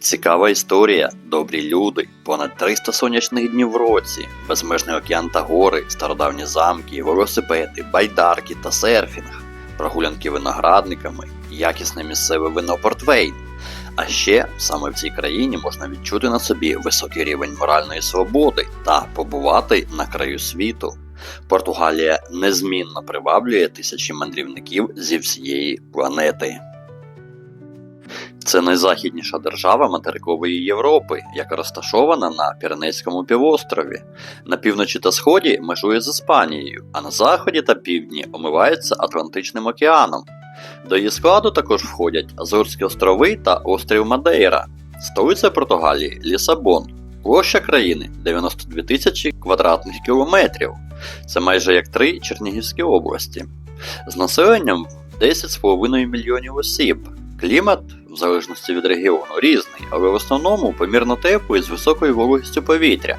Цікава історія, добрі люди, понад 300 сонячних днів в році, безмежний океан та гори, стародавні замки, велосипеди, байдарки та серфінг, прогулянки виноградниками, якісне місцеве вино Портвейн. А ще саме в цій країні можна відчути на собі високий рівень моральної свободи та побувати на краю світу. Португалія незмінно приваблює тисячі мандрівників зі всієї планети. Це найзахідніша держава материкової Європи, яка розташована на Піренейському півострові. На півночі та сході межує з Іспанією, а на заході та півдні омивається Атлантичним океаном. До її складу також входять Азорські острови та острів Мадейра, столиця Португалії Лісабон, площа країни 92 тисячі квадратних кілометрів. Це майже як три Чернігівські області, з населенням 10,5 мільйонів осіб. Клімат, залежності від регіону, різний, але в основному помірно теплий з високою вологістю повітря.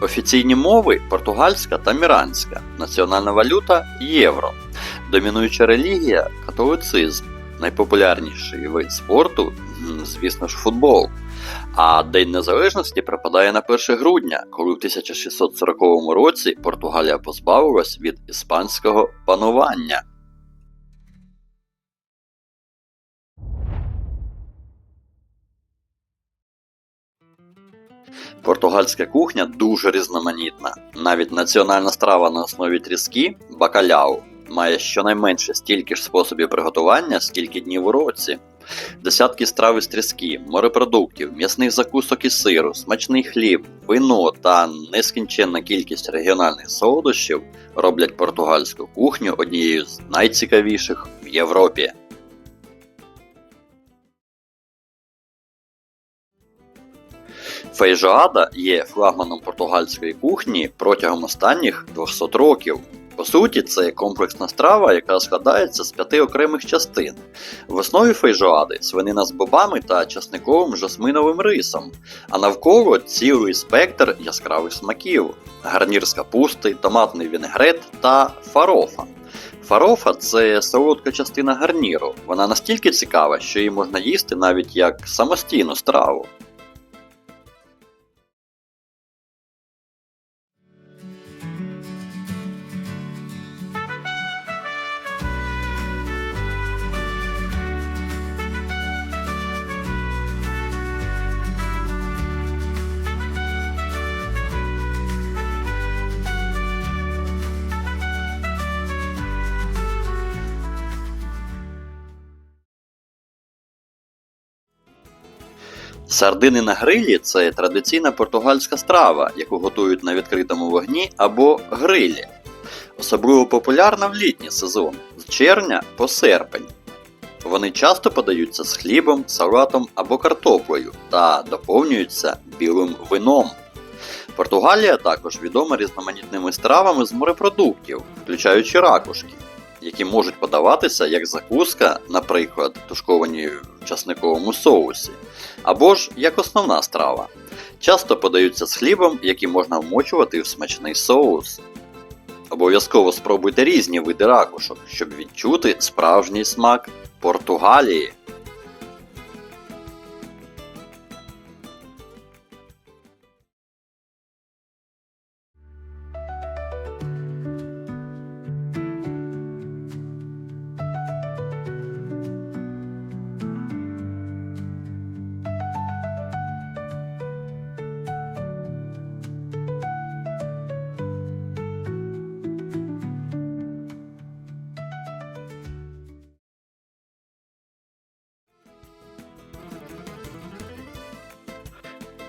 Офіційні мови португальська та міранська, національна валюта євро, домінуюча релігія католицизм, найпопулярніший вид спорту, звісно ж, футбол. А День Незалежності припадає на 1 грудня, коли в 1640 році Португалія позбавилась від іспанського панування. Португальська кухня дуже різноманітна. Навіть національна страва на основі тріски бакаляу має щонайменше стільки ж способів приготування, скільки днів у році. Десятки страв із тріски, морепродуктів, м'ясних закусок і сиру, смачний хліб, вино та нескінченна кількість регіональних солодощів роблять португальську кухню однією з найцікавіших в Європі. Фейжоада є флагманом португальської кухні протягом останніх 200 років. По суті, це комплексна страва, яка складається з п'яти окремих частин. В основі фейжоади свинина з бобами та часниковим жасминовим рисом, а навколо цілий спектр яскравих смаків: гарнір з капусти, томатний вінегрет та фарофа. Фарофа це солодка частина гарніру. Вона настільки цікава, що її можна їсти навіть як самостійну страву. Сардини на грилі це традиційна португальська страва, яку готують на відкритому вогні або грилі. Особливо популярна в літній сезон з червня по серпень. Вони часто подаються з хлібом, салатом або картоплею та доповнюються білим вином. Португалія також відома різноманітними стравами з морепродуктів, включаючи ракушки, які можуть подаватися як закуска, наприклад, тушковані в часниковому соусі, або ж як основна страва. Часто подаються з хлібом, який можна вмочувати в смачний соус. Обов'язково спробуйте різні види ракушок, щоб відчути справжній смак Португалії.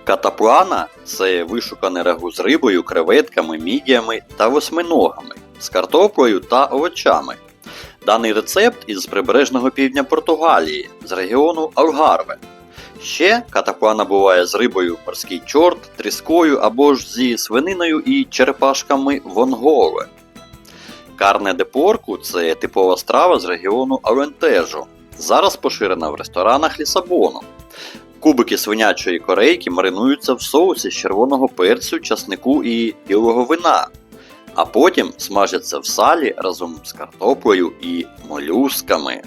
Катаплана це вишукане рагу з рибою, креветками, мідіями та восьминогами, з картоплею та овочами. Даний рецепт із прибережного півдня Португалії, з регіону Алгарве. Ще катаплана буває з рибою морський чорт, тріскою або ж зі свининою і черепашками вонголе. Карне де порку це типова страва з регіону Алентежо. Зараз поширена в ресторанах Лісабону. Кубики свинячої корейки маринуються в соусі з червоного перцю, часнику і білого вина, а потім смажаться в салі разом з картоплею і молюсками.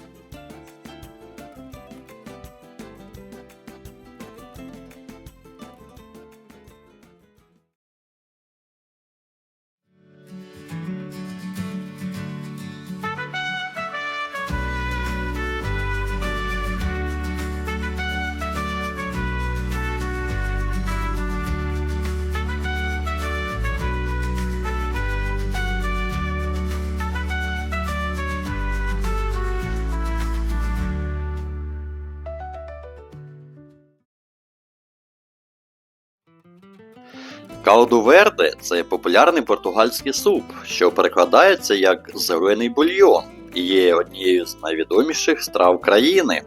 Калду верде це популярний португальський суп, що перекладається як зелений бульйон і є однією з найвідоміших страв країни.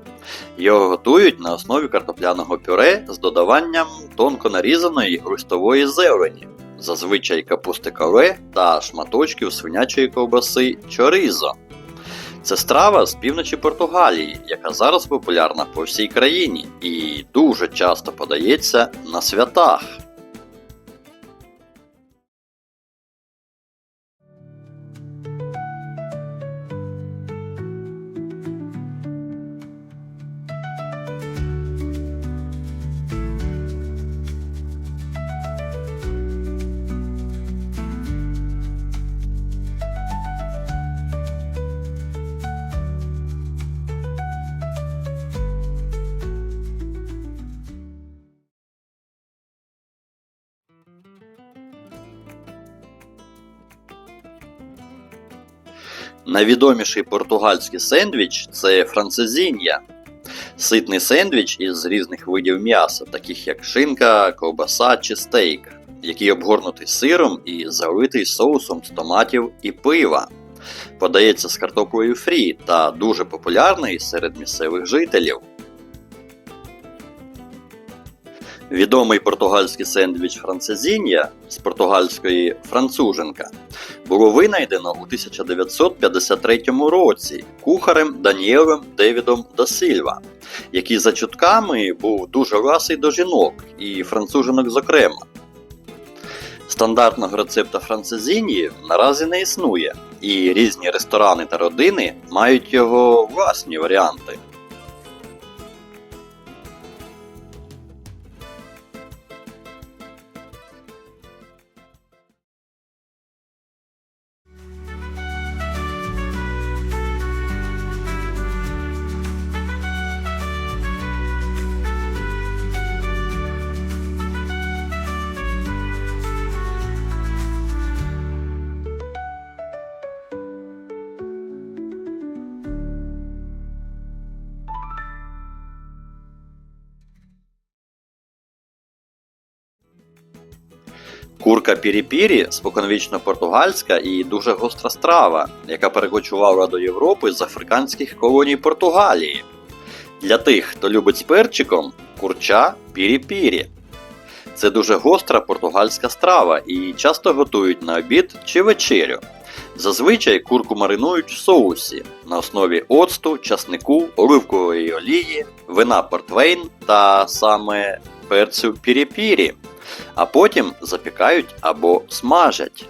Його готують на основі картопляного пюре з додаванням тонко нарізаної листової зелені, зазвичай капусти кале та шматочків свинячої ковбаси чоризо. Це страва з півночі Португалії, яка зараз популярна по всій країні і дуже часто подається на святах. Найвідоміший португальський сендвіч це францезіння. Ситний сендвіч із різних видів м'яса, таких як шинка, ковбаса чи стейк, який обгорнутий сиром і залитий соусом з томатів і пива. Подається з картоплею фрі та дуже популярний серед місцевих жителів. Відомий португальський сендвіч францезіння з португальської француженка було винайдено у 1953 році кухарем Даніелем Девідом да Сільва, який за чутками був дуже ласий до жінок і француженок зокрема. Стандартного рецепта францезінії наразі не існує, і різні ресторани та родини мають його власні варіанти. Курка пірі-пірі споконвічно португальська і дуже гостра страва, яка перекочувала до Європи з африканських колоній Португалії. Для тих, хто любить з перчиком, курча пірі-пірі. Це дуже гостра португальська страва і часто готують на обід чи вечерю. Зазвичай курку маринують в соусі на основі оцту, часнику, оливкової олії, вина портвейн та саме перцю пірі-пірі а потім запікають або смажать.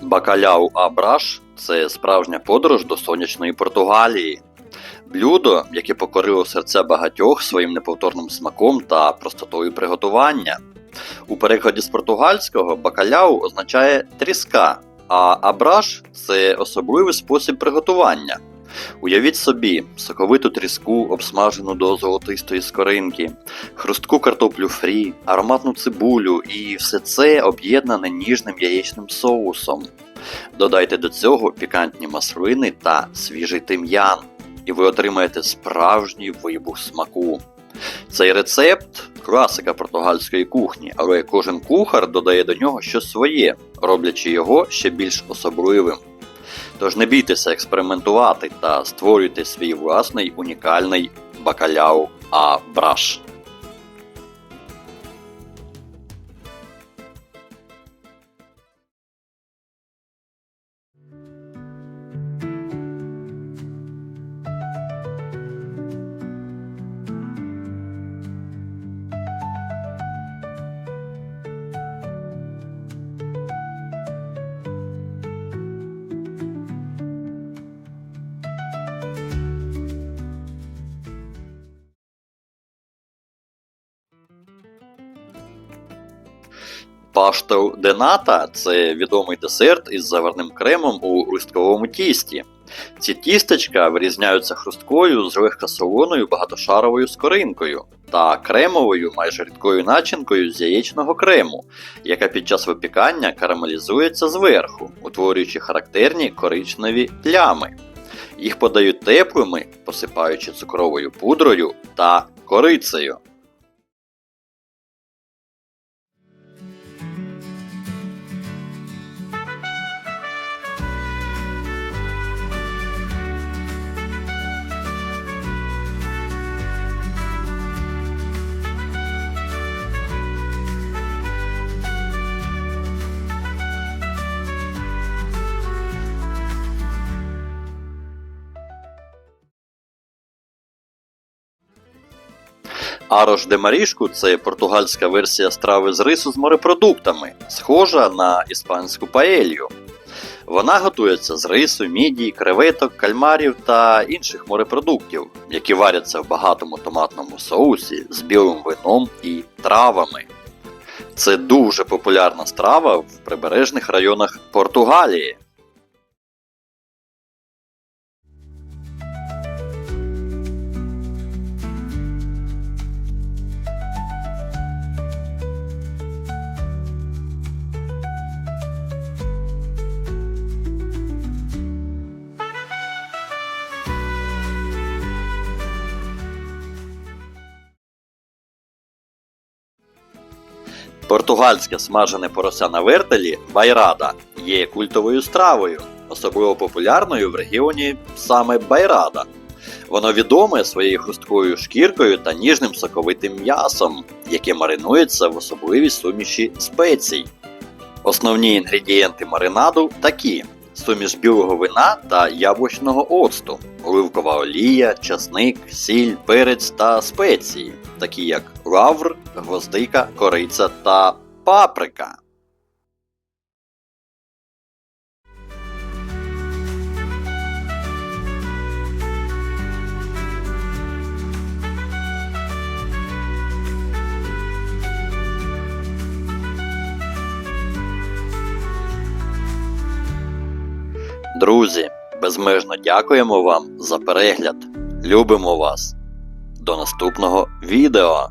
Бакаляу Абраш це справжня подорож до сонячної Португалії. Блюдо, яке покорило серце багатьох своїм неповторним смаком та простотою приготування. У перекладі з португальського бакаляу означає тріска, а абраш це особливий спосіб приготування. Уявіть собі, соковиту тріску, обсмажену до золотистої скоринки, хрустку картоплю фрі, ароматну цибулю і все це об'єднане ніжним яєчним соусом. Додайте до цього пікантні маслини та свіжий тим'ян, і ви отримаєте справжній вибух смаку. Цей рецепт класика португальської кухні, але кожен кухар додає до нього щось своє, роблячи його ще більш особливим. Тож не бійтеся експериментувати та створюйте свій власний унікальний бакаляу а браш. Паштел дената це відомий десерт із заварним кремом у листковому тісті. Ці тістечка вирізняються хрусткою з легкосолоною багатошаровою скоринкою та кремовою майже рідкою начинкою з яєчного крему, яка під час випікання карамелізується зверху, утворюючи характерні коричневі плями. Їх подають теплими, посипаючи цукровою пудрою та корицею. Арош де Марішку це португальська версія страви з рису з морепродуктами, схожа на іспанську паелью. Вона готується з рису, мідій, креветок, кальмарів та інших морепродуктів, які варяться в багатому томатному соусі з білим вином і травами. Це дуже популярна страва в прибережних районах Португалії. Португальське смажене порося на вертелі байрада є культовою стравою, особливо популярною в регіоні саме Байрада. Воно відоме своєю хрусткою шкіркою та ніжним соковитим м'ясом, яке маринується в особливій суміші спецій. Основні інгредієнти маринаду такі: суміш білого вина та яблучного оцту, оливкова олія, часник, сіль, перець та спеції, такі як лавр, гвоздика, кориця та паприка. Друзі, безмежно дякуємо вам за перегляд. Любимо вас. До наступного відео!